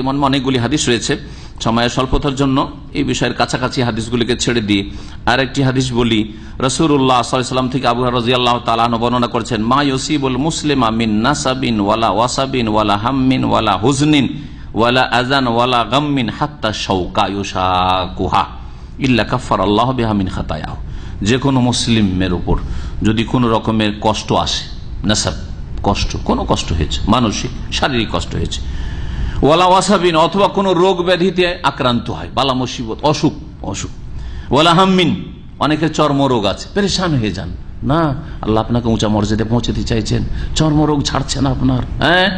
এমন অনেকগুলি হাদিস রয়েছে। সময়ের স্বল্পতার জন্য এই বিষয়ের কাছাকাছি হাদিসগুলিকে ছেড়ে দিয়ে আর একটি হাদিস বলি। থেকে আবু বর্ণনা করছেন, মা ইউসিবুল নাসাবিন ওয়ালা ওয়াসাবিন ওয়ালা ওয়ালা হুজনিন ওয়ালা আজান ওয়ালা হাত্তা শৌকা ইউসা কুহা ইল্লা কাফার আল্লাহ বেহামিন যে কোনো মুসলিমের উপর যদি কোনো রকমের কষ্ট আসে, নাসাব কষ্ট, কোনো কষ্ট হয়েছে, মানসিক, শারীরিক কষ্ট হয়েছে। ওয়ালা ওয়াসাবিন, অথবা কোনো রোগ ব্যাধিতে আক্রান্ত হয়, বালা মুসিবত, অসুখ অসুখ। ওয়ালা হাম্মিন, অনেকের চর্মরোগ আছে, পেরেশান হয়ে যান। না, আল্লাহ আপনাকে উঁচা মর্যাদায় পৌঁছতে চাইছেন, চর্মরোগ ছাড়ছে না আপনার হ্যাঁ?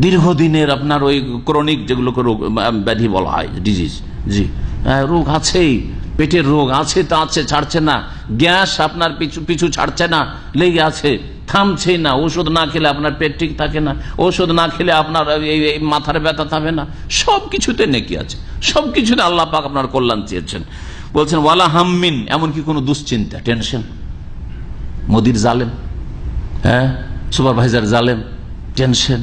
দীর্ঘদিনের আপনার ওই ক্রনিক যেগুলোকে রোগ ব্যাধি বলা হয় ডিজিজ জি। হ্যাঁ রোগ আছেই, পেটের রোগ আছে, তা আছে, ছাড়ছে না। গ্যাস আপনার পিছু পিছু ছাড়ছে না, লেগে আছে। থামছে না, ওষুধ না খেলে আপনার পেট ঠিক থাকে না, ওষুধ না খেলে আপনার মাথার ব্যথা থাকবে না সব কিছুতে নেকি আছে সব কিছুতে আল্লাহ পাক আপনার কল্যাণ চেয়েছেন। বলছেন, ওয়ালা হাম্মিন এমনকি কোনো দুশ্চিন্তা, টেনশন? মোদির জালেম হ্যাঁ? সুপারভাইজার জালেম, টেনশন?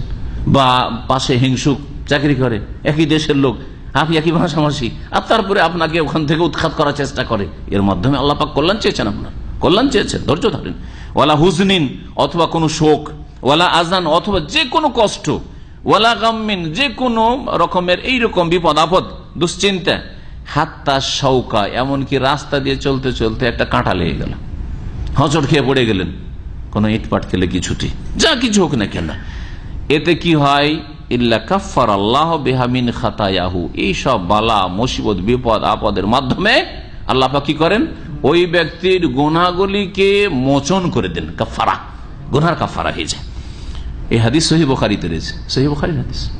বা পাশে হিংসুক, চাকরি করে, একই দেশের লোক, আপনি একই ভাষাভাষী, আর তারপরে আপনাকে ওখান থেকে উৎখাত করার চেষ্টা করে। এর মাধ্যমে আল্লাহ পাক কল্যাণ চেয়েছেন আপনার, কল্যাণ চেয়েছেন, ধৈর্য ধরেন। ওয়ালা হুজনিন অথবা কোনো শোক, ওয়ালা আজান অথবা যে কোনো কষ্ট, ওয়ালা গাম্মিন যে কোনো রকমের এইরকম বিপদ আপদ, দুশ্চিন্তা, হাত্তা শৌকা এমনকি রাস্তা দিয়ে চলতে চলতে একটা কাঁটা লেগে গেল হচট খেয়ে পড়ে গেলেন, কোনো ইটপাট খেলে কিছুটি যা কিছু হোক না কেন। এতে কি হয়? ইল্লা কাফার আল্লাহ বেহামিন খাতায়াহু। এইসব বালা, মুসিবত, বিপদ, আপদের মাধ্যমে আল্লাহ কি করেন? ওই ব্যক্তির গোনাগুলিকে মোচন করে দেন কাফারা গোনার কাফারা হয়ে যায়। এই হাদিস সহি বোখারিতে রয়েছে। সহি হাদিস।